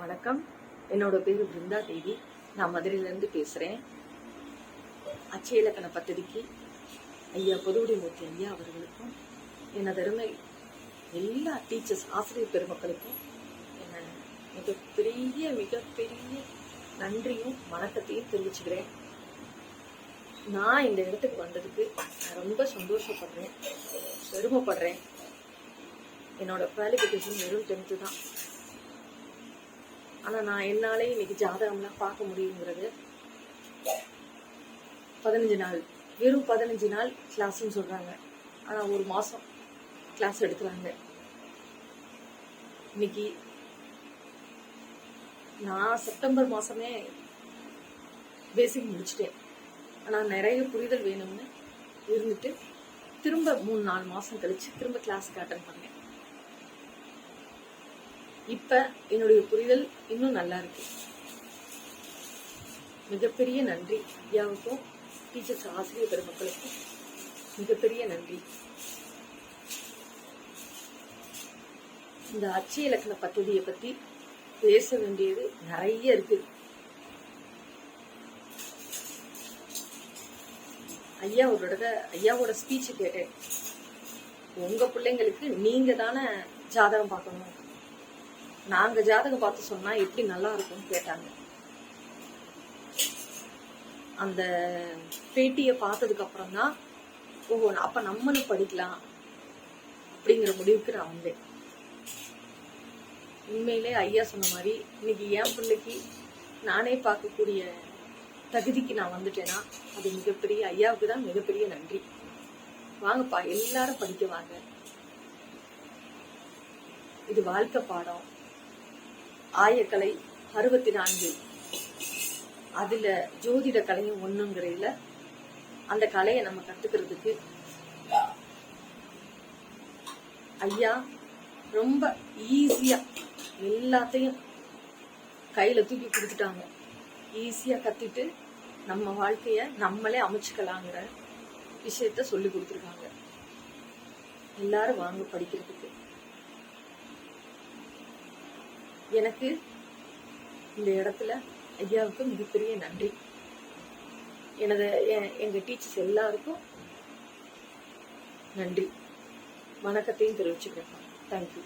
வணக்கம். என்னோட பேர் பிருந்தா தேவி. நான் மதுரையிலேருந்து பேசுகிறேன் அச்சய இலக்கண பத்திரிக்கை ஐயா பொதுவுடைமூர்த்தி ஐயா அவர்களுக்கும் எனது அருமை எல்லா டீச்சர்ஸ் ஆசிரியர் பெருமக்களுக்கும் என்ன மிகப்பெரிய மிகப்பெரிய நன்றியும் வணக்கத்தையும் தெரிவிச்சுக்கிறேன். நான் இந்த இடத்துக்கு வந்ததுக்கு நான் ரொம்ப சந்தோஷப்படுறேன். பெருமைப்படுறேன். என்னோட குவாலிஃபிகேஷன் வெறும் டென்த்து தான். ஆனால் நான் என்னாலே இன்னைக்கு ஜாதகம்லாம் பார்க்க முடியுங்கிறது பதினஞ்சு நாள். வெறும் பதினஞ்சு நாள் கிளாஸ்ன்னு சொல்கிறாங்க ஆனால் ஒரு மாதம் கிளாஸ் எடுக்கிறாங்க. இன்னைக்கு நான் செப்டம்பர் மாதமே பேசிக் முடிச்சிட்டேன். ஆனால் நிறைய புரிதல் வேணும்னு இருந்துட்டு திரும்ப மூணு நாலு மாதம் கழிச்சு திரும்ப கிளாஸுக்கு அட்டன் பண்ணேன். இப்ப என்னுடைய புரிதல் இன்னும் நல்லா இருக்கு. மிகப்பெரிய நன்றி ஐயாவுக்கும் டீச்சர்ஸ் ஆசிரியர் பெருமக்களுக்கும் மிகப்பெரிய நன்றி. இந்த அச்சு இலக்கண பദ്ധதியை பத்தி பேச வேண்டியது நிறைய இருக்கு. ஐயா ஒரு தடவை ஐயாவோட ஸ்பீச் கேட்டேன். உங்க பிள்ளைங்களுக்கு நீங்க தானே ஜாதகம் பார்க்கணும். நாங்க ஜாதகம் பார்த்து சொன்னா எப்படி நல்லா இருக்கும்னு கேட்டாங்க. அந்த பேட்டியை பார்த்ததுக்கு அப்புறம் தான் ஓஹோ அப்ப நம்மளும் படிக்கலாம் அப்படிங்கிற முடிவுக்கு நான் வந்தேன். உண்மையிலே ஐயா சொன்ன மாதிரி இன்னைக்கு என் பிள்ளைக்கு நானே பார்க்கக்கூடிய தகுதிக்கு நான் வந்துட்டேன்னா அது மிகப்பெரிய ஐயாவுக்கு தான் மிகப்பெரிய நன்றி. வாங்கப்பா எல்லாரும் படிக்க வாங்க. இது வாழ்க்கை பாடம். ஆயக்கலை அறுபத்தி நான்கு அதுல ஜோதிட கலையும் ஒண்ணுங்கிறதுல அந்த கலையை நம்ம கத்துக்கிறதுக்கு ஐயா ரொம்ப ஈஸியா எல்லாத்தையும் கையில தூக்கி கொடுத்துட்டாங்க. ஈஸியா கத்திட்டு நம்ம வாழ்க்கைய நம்மளே அமைச்சுக்கலாங்கிற விஷயத்த சொல்லி கொடுத்துருக்காங்க. எல்லாரும் வாங்க படிக்கிறதுக்கு. எனக்கு இந்த இடத்துல ஐயாவுக்கு மிகப்பெரிய நன்றி. எனது எங்கள் எங்க டீச்சர்ஸ் எல்லாருக்கும் நன்றி. வணக்கத்தையும் தெரிவிச்சுக்கிறேன். தேங்க்யூ